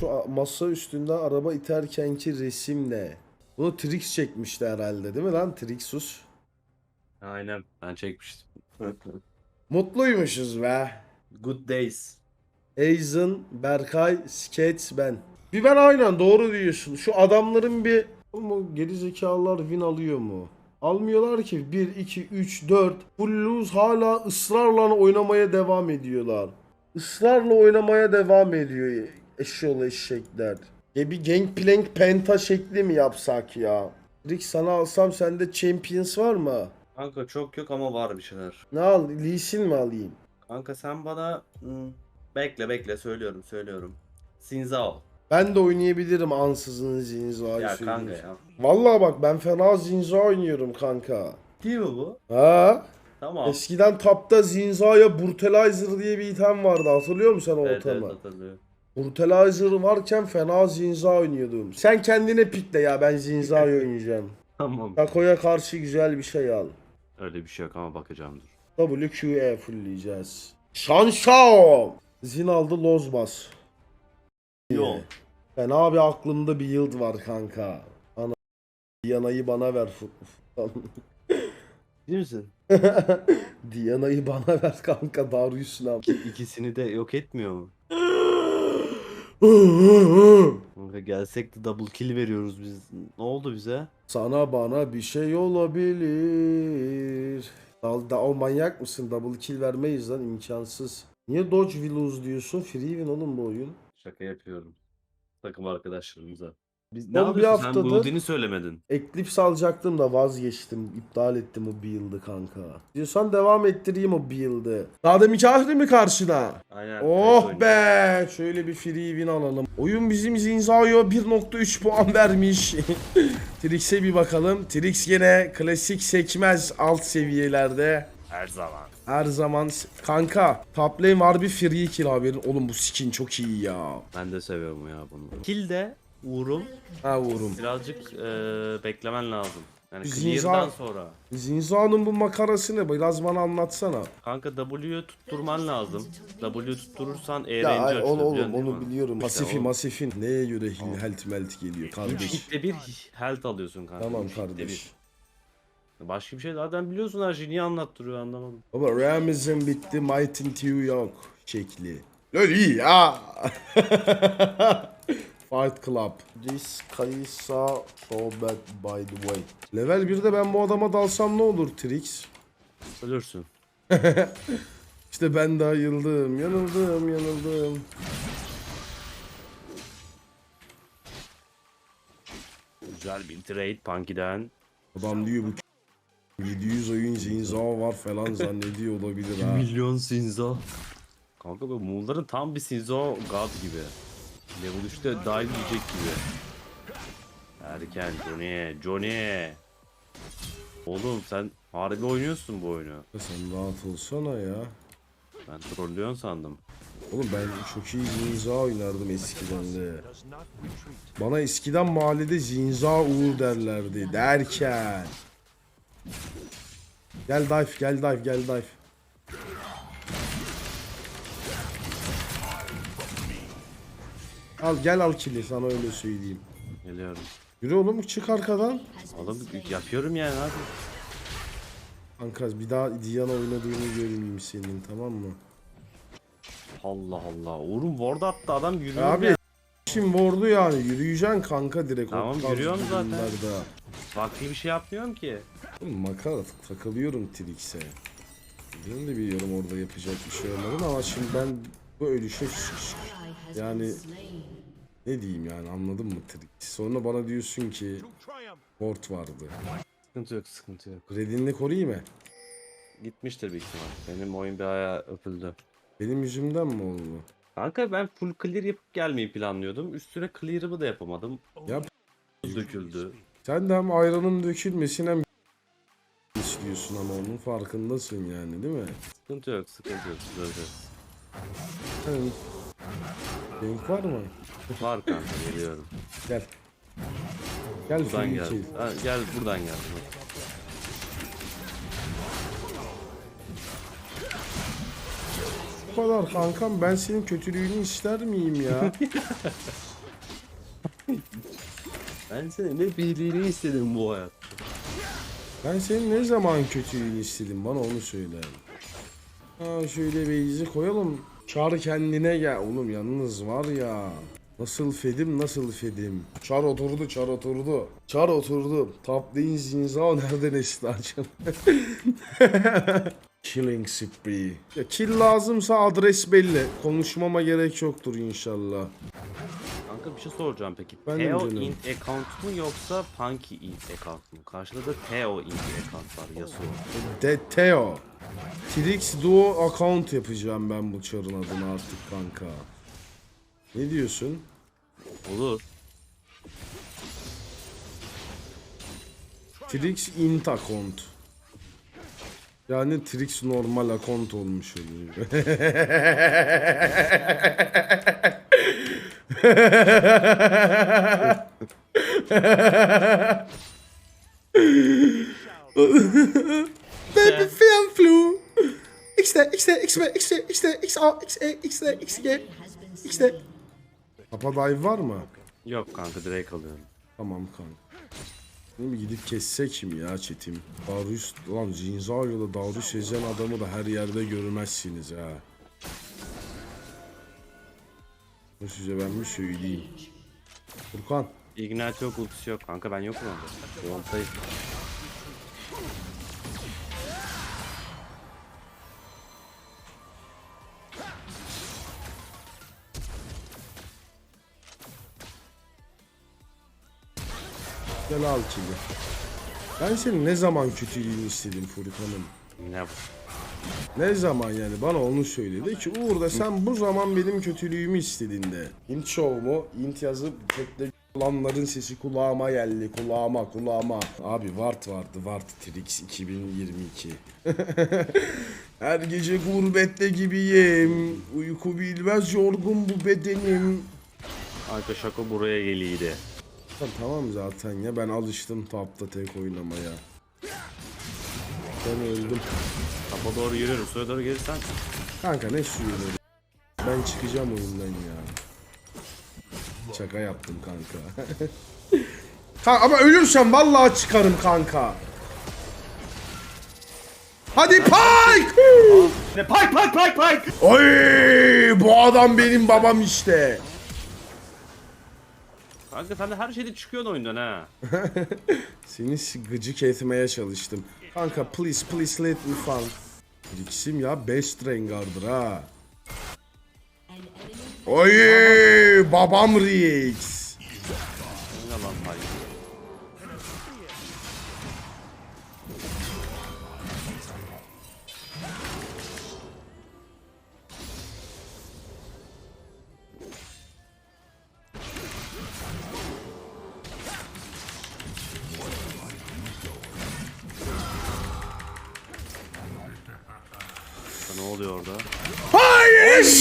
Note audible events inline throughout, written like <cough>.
şu masa üstünde araba iterkenki resim ne? Bunu Trix çekmişti herhalde değil mi lan Trixus? Aynen ben çekmiştim. <laughs> Mutluymuşuz be. Good days. Aizen, Berkay, Skets, ben. Bir ben aynen doğru diyorsun. Şu adamların bir... Oğlum o gerizekalılar win alıyor mu? Almıyorlar ki. 1, 2, 3, 4. Full lose hala ısrarla oynamaya devam ediyorlar. Israrla oynamaya devam ediyor eşyolu eşekler. Ya bir Gangplank Penta şekli mi yapsak ya? Rick sana alsam sende Champions var mı? Kanka çok yok ama var bir şeyler. Ne al? Lee Sin mi alayım? Kanka sen bana hmm, bekle bekle söylüyorum söylüyorum. Sinzao. Ben de oynayabilirim ansızın Zinza'yı Ya kanka ya. Vallahi bak ben fena Zinza oynuyorum kanka. Değil mi bu? Ha? Tamam. Eskiden tapta Zinza'ya Brutalizer diye bir item vardı hatırlıyor musun sen o Evet evet itemi? hatırlıyorum. Brutalizer varken fena Zinza oynuyordum. Sen kendine pikle ya ben Zinza'yı <laughs> oynayacağım. Tamam. Tako'ya karşı güzel bir şey al. Öyle bir şey yok ama bakacağım dur. WQE fullleyeceğiz. Shanshao! Zin aldı Lozbas. Yok. Fena bir aklımda bir yıld var kanka. Ana Diana'yı bana ver. <laughs> Değil misin? <laughs> Diana'yı bana ver kanka Darius'un abi. İkisini de yok etmiyor mu? <laughs> Kanka gelsek de double kill veriyoruz biz. Ne oldu bize? Sana bana bir şey olabilir. Da, da, o manyak mısın? Double kill vermeyiz lan imkansız. Niye Dodge lose diyorsun? Free win oğlum bu oyun. Şaka yapıyorum. Takım arkadaşlarımıza. Biz Oğlum ne bir yapıyorsun? Sen haftadır- söylemedin. Eclipse alacaktım da vazgeçtim. İptal ettim o build'ı kanka. Diyorsan devam ettireyim o build'ı. Daha da mikahlı mi karşına? Aynen. Oh be! Şöyle bir free win alalım. Oyun bizim Zinzao'ya 1.3 puan <laughs> vermiş. <laughs> Trix'e bir bakalım. Trix yine klasik sekmez alt seviyelerde. Her zaman. Her zaman s- kanka top lane var bir free kill haberin. Oğlum bu skin çok iyi ya. Ben de seviyorum ya bunu. Kill de Uğur'um Ha vurum. birazcık eee, beklemen lazım. Yani Zinza- clear'dan sonra. Zinzao'nun bu makarası ne? Biraz bana anlatsana. Kanka W'yu tutturman lazım. W tutturursan E Ya range ay, açılıyor onu oğlum onu biliyorum. İşte Masifin. Neye göre hil, health melt geliyor Üç kardeş. hitte bir health alıyorsun kanka. Tamam Üç hitte kardeş. bir. Başka bir şey zaten biliyorsun her şeyi niye anlattırıyor anlamadım. Baba Ramazan bitti, Mighty Tew yok şekli. Lol iyi ya. <laughs> Fight Club. This Kaysa so bad by the way. Level 1'de ben bu adama dalsam ne olur Trix? Ölürsün. <laughs> İşte ben daha yıldım, yanıldım, yanıldım. Güzel bir trade Punky'den. Adam diyor bu 700 oyun zinza var falan zannediyor olabilir ha. <laughs> Milyon Sinzo. Kanka bu Moon'ların tam bir Sinzo God gibi. Level 3'te dive yiyecek gibi. Erken Johnny, Johnny. Oğlum sen harbi oynuyorsun bu oyunu. Sen rahat olsana ya. Ben trollüyorsun sandım. Oğlum ben çok iyi zinza oynardım eskiden de. Bana eskiden mahallede zinza uğur derlerdi derken. Gel dive gel dive gel dive. Al gel al kili sana öyle söyleyeyim. Geliyorum. Yürü oğlum çık arkadan. Oğlum yapıyorum yani abi. Kanka bir daha Diana oynadığını görmeyeyim senin tamam mı? Allah Allah. Uğur'un ward attı adam yürüyor Abi ya. şimdi vurdu yani yürüyeceksin kanka direkt. Tamam, yürüyorum zaten. durumlarda. Vakti bir şey yapmıyorum ki. Oğlum makara takılıyorum Trix'e. Ben de biliyorum orada yapacak bir şey olmadığını ama şimdi ben bu ölüşe yani ne diyeyim yani anladın mı Trix? Sonra bana diyorsun ki port vardı. Sıkıntı yok sıkıntı yok. Redin'le koruyayım mı? Gitmiştir büyük ihtimal. Benim oyun bir ayağı öpüldü. Benim yüzümden mi oldu? Kanka ben full clear yapıp gelmeyi planlıyordum. Üstüne clear'ımı da yapamadım. Yap. Döküldü. Sen de hem ayranın dökülmesin hem istiyorsun ama onun farkındasın yani değil mi? Sıkıntı yok sıkıntı yok. Çözeceğiz. Hani Renk var mı? Var kanka geliyorum. Gel. Gel Buradan gel. Ha, gel buradan gel. bu kadar kankam. Ben senin kötülüğünü ister miyim ya? <laughs> Ben senin ne birliğini istedim bu hayat. ben senin ne zaman kötülüğünü istedim bana onu söyle. Ha şöyle beyzi koyalım. Çar kendine gel. Oğlum yalnız var ya. Nasıl fedim nasıl fedim. Çar oturdu çar oturdu. Çar oturdu. Top lane zinza nereden esti açın. <laughs> Killing spree. Ya kill lazımsa adres belli. Konuşmama gerek yoktur inşallah. Kanka bir şey soracağım peki. Ben Teo int account mu yoksa Punky int account mu? Karşıda da Teo int account var Yasuo. De Teo. Trix Duo account yapacağım ben bu çarın adını artık kanka. Ne diyorsun? Olur. Trix int account. Yani Trix normal account olmuş oluyor. <laughs> Baby fan flu. XD, XD, XB, XD, XD, XA, XE, XD, XG, XD. Papa dive var mı? Yok kanka direkt alıyorum. Tamam kanka. Mi gidip kessek mi ya çetim? Darius, lan Zinzagio'da Darius ezen adamı da her yerde görmezsiniz ha. Bu size ben mi söyleyeyim? Furkan, Ignite yok ultisi yok kanka ben yokum orada. Yontayım. Gel al kili. Ben senin ne zaman kötülüğünü istedim Furkan'ım? Yine Ne zaman yani bana onu söyledi ki Uğur da sen bu zaman benim kötülüğümü istedin de. Int show mu? Int yazıp chatte olanların sesi kulağıma geldi. Kulağıma kulağıma. Abi Wart vardı. Wart Trix 2022. <laughs> Her gece gurbette gibiyim. Uyku bilmez yorgun bu bedenim. Kanka şako buraya geliydi. Tamam, tamam zaten ya ben alıştım tapta tek oynamaya. Ben öldüm. Tapa doğru yürüyoruz. Suya doğru gelirsen Kanka ne suyunu? Ben çıkacağım oyundan ya. Şaka yaptım kanka. <laughs> kanka ama ölürsem vallahi çıkarım kanka. Hadi Pike! Ne pike pike pike pike! Oy! Bu adam benim babam işte. Kanka sen de her şeyde çıkıyorsun oyundan ha. <laughs> Seni gıcık etmeye çalıştım. Kanka please please let me fun. Rix'im ya best Rengar'dır ha. Oy! Babam Rix.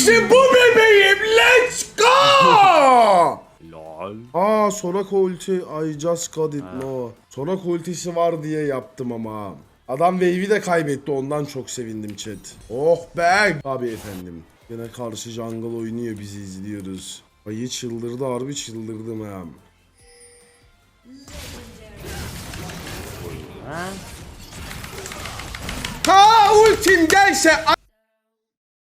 İşte bu bebeğim. Let's go. <laughs> Lol. Aa Soraka ulti. I just got it no. Soraka ultisi var diye yaptım ama. Adam wave'i de kaybetti ondan çok sevindim chat. Oh be. Abi efendim. Yine karşı jungle oynuyor bizi izliyoruz. Ayı çıldırdı harbi çıldırdım ha. Ha? Ultim gelse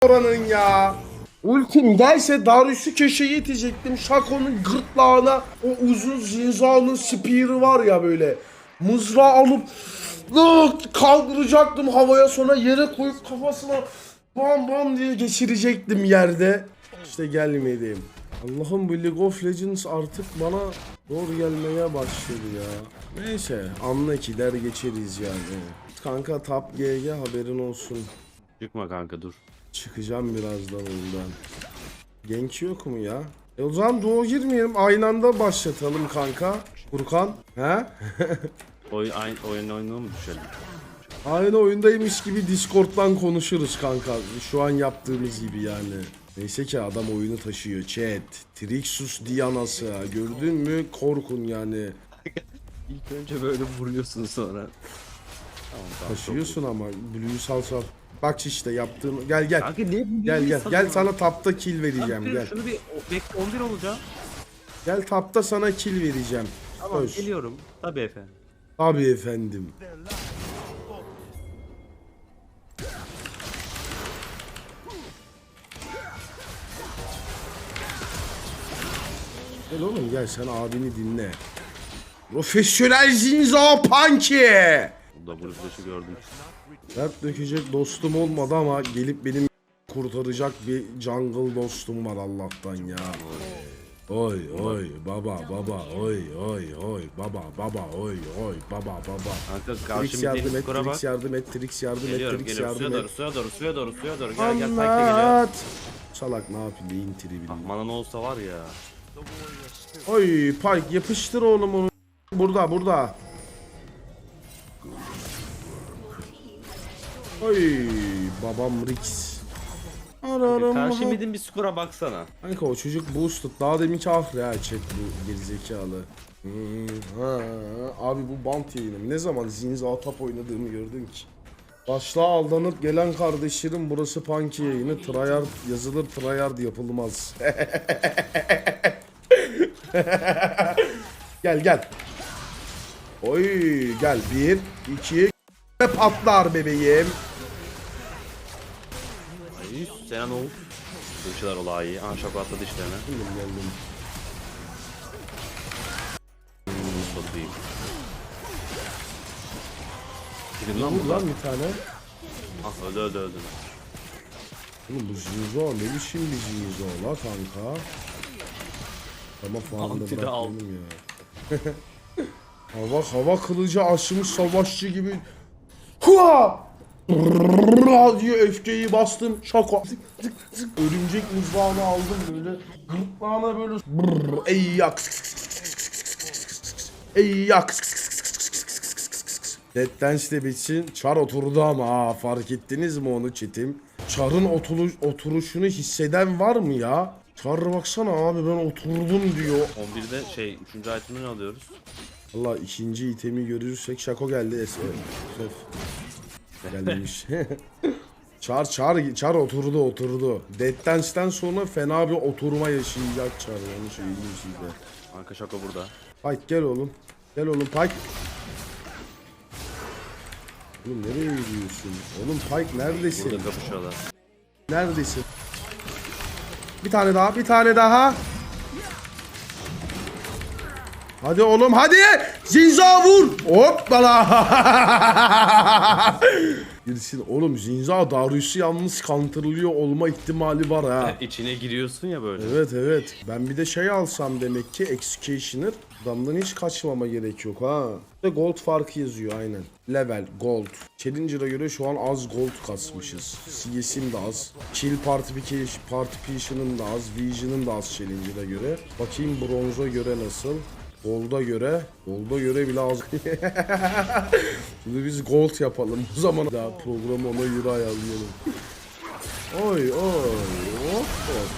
oranın ya. Ultim gelse Darius'u köşeye itecektim. Şako'nun gırtlağına o uzun zinzanın spear'ı var ya böyle. Mızrağı alıp lık kaldıracaktım havaya sonra yere koyup kafasına bam bam diye geçirecektim yerde. İşte gelmedim. Allah'ım bu League of Legends artık bana zor gelmeye başladı ya. Neyse anla ki der geçeriz yani. Kanka Tap GG haberin olsun. Çıkma kanka dur. Çıkacağım birazdan oyundan. Genç yok mu ya? E o zaman duo girmeyelim. Aynı anda başlatalım kanka. Furkan. He? <laughs> Oyun, aynı, oyun oynayalım mı düşelim? Aynı oyundaymış gibi Discord'dan konuşuruz kanka. Şu an yaptığımız gibi yani. Neyse ki adam oyunu taşıyor. Chat. Trixus Diana'sı. Gördün mü? Korkun yani. <laughs> İlk önce böyle vuruyorsun sonra. Tamam tamam. Taşıyorsun ama. Blue'yu sal sal. Bak işte yaptığın. Gel gel. Kanka niye bu Gel bilgiyi gel. Gel sana tapta kill Kanka, vereceğim gel. Şunu bir o- bekle 11 olacağım. Gel tapta sana kill vereceğim. Tamam Söz. geliyorum. Tabii efendim. Tabii efendim. Gel oğlum gel sen abini dinle. Profesyonel Zinza Punky. Burada bu flash'ı gördüm. Dert dökecek dostum olmadı ama gelip benim kurtaracak bir jungle dostum var Allah'tan ya. Oy oy baba baba oy oy oy baba baba oy oy baba baba. Kanka Trix karşı yardım et, skora bak. Trix yardım et, Trix yardım et, Geliyorum Trix geliyorum. Suya yardım doğru et. suya doğru suya doğru suya doğru. Gel gel takla geliyor. Anlat. Salak ne yapayım neyin tribi Ah, bilmiyorum. Mana ne olsa var ya. Oy Pike yapıştır oğlum onu. Burada burada. Oy babam Rix. Karşı midin bir skora baksana. Kanka o çocuk boosted. Daha deminki ahri ha chat bu gerizekalı. Hmm, ha, abi bu bant yayınım. Ne zaman Zinza Atap oynadığımı gördün ki. Başlığa aldanıp gelen kardeşlerim burası Punky yayını. Tryhard yazılır tryhard yapılmaz. <laughs> gel gel. Oy gel bir iki patlar bebeğim. Ay, Senan Oğuz. Dışılar olayı. Aha şaka atladı işlerine. Geldim geldim. Hmm, Satayım. Gidin lan Vur buradan. lan bir tane. Ah öldü öldü öldü. Oğlum bu Zinzo ne biçim bir Zinzo la kanka. Ama falan da Anti de al. ya. <laughs> hava hava kılıcı aşmış savaşçı gibi. Hua! Diye öfkeyi bastım. Şaka. Zık, zık, zık. Örümcek mızrağını aldım böyle. Gırtlağına böyle. Ey yak. Ey yak. Dead Dance de bitsin. Çar oturdu ama ha, fark ettiniz mi onu çetim? Çar'ın oturu, oturuşunu hisseden var mı ya? Çar baksana abi ben oturdum diyor. 11'de şey 3. itemini alıyoruz. Allah ikinci itemi görürsek Şako geldi. Şef. Gelmiş. <laughs> çar çar çar oturdu oturdu. Dance'den sonra fena bir oturma yaşayacak Çar onu söyleyeyim size. Kanka şaka burada. Pike gel oğlum. Gel oğlum Pike. Oğlum nereye gidiyorsun? Oğlum Pike neredesin? Burada kapışıyorlar. Neredesin? Bir tane daha, bir tane daha. Hadi oğlum hadi. Zinza vur. Hoppala. Girsin <laughs> oğlum Zinza Darius'u yalnız counterlıyor olma ihtimali var ha. İçine giriyorsun ya böyle. Evet evet. Ben bir de şey alsam demek ki Executioner. Adamdan hiç kaçmama gerek yok ha. Ve gold farkı yazıyor aynen. Level gold. Challenger'a göre şu an az gold kasmışız. CS'im de az. Kill Participation'ım da az. Vision'ım da az Challenger'a göre. Bakayım bronza göre nasıl. Gold'a göre, Gold'a göre bile az. <laughs> Şimdi biz gold yapalım. O zaman daha programı ona göre ayarlayalım. Oy oy hop hop.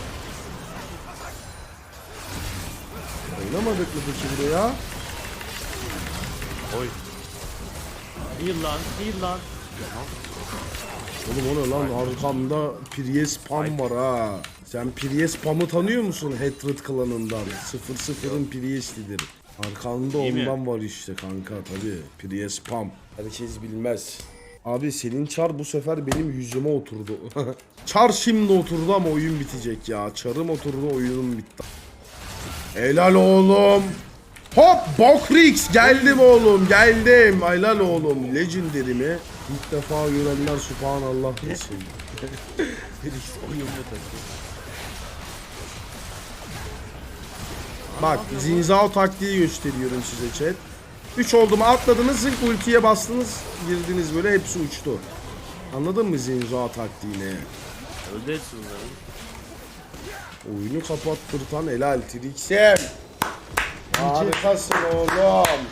Oynamadık mı peki buraya? Oy. Heal lan, heal lan. Oğlum o ne lan arkamda Prius Pam var ha. Sen Prius Pam'ı tanıyor musun Hatred klanından? 00'ın Prius'lidir. Arkanda İyi mi? ondan var işte kanka tabi. Prius Pam. Herkes bilmez. Abi senin çar bu sefer benim yüzüme oturdu. <laughs> çar şimdi oturdu ama oyun bitecek ya. Çarım oturdu oyunum bitti. Helal oğlum. Hop Bokrix geldim oğlum geldim. Helal oğlum. Legendary mi? İlk defa görenler subhanallah desin. <laughs> Bak Zinzao taktiği gösteriyorum size chat. 3 oldu mu atladınız zınk ultiye bastınız girdiniz böyle hepsi uçtu. Anladın mı Zinzao taktiğini? Öldü hepsi bunların. Oyunu kapattırtan helal Trix'im. Harikasın oğlum.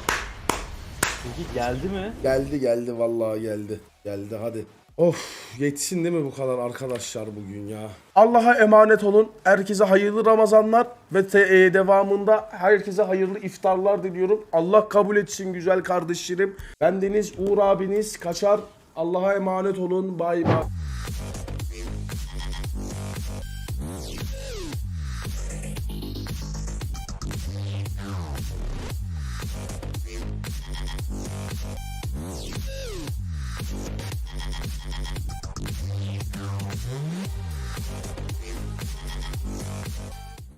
Peki geldi mi? Geldi geldi vallahi geldi. Geldi hadi. Of yetsin değil mi bu kadar arkadaşlar bugün ya? Allah'a emanet olun. Herkese hayırlı Ramazanlar ve te- devamında herkese hayırlı iftarlar diliyorum. Allah kabul etsin güzel kardeşlerim. Ben Deniz Uğur abiniz Kaçar. Allah'a emanet olun. Bay bay.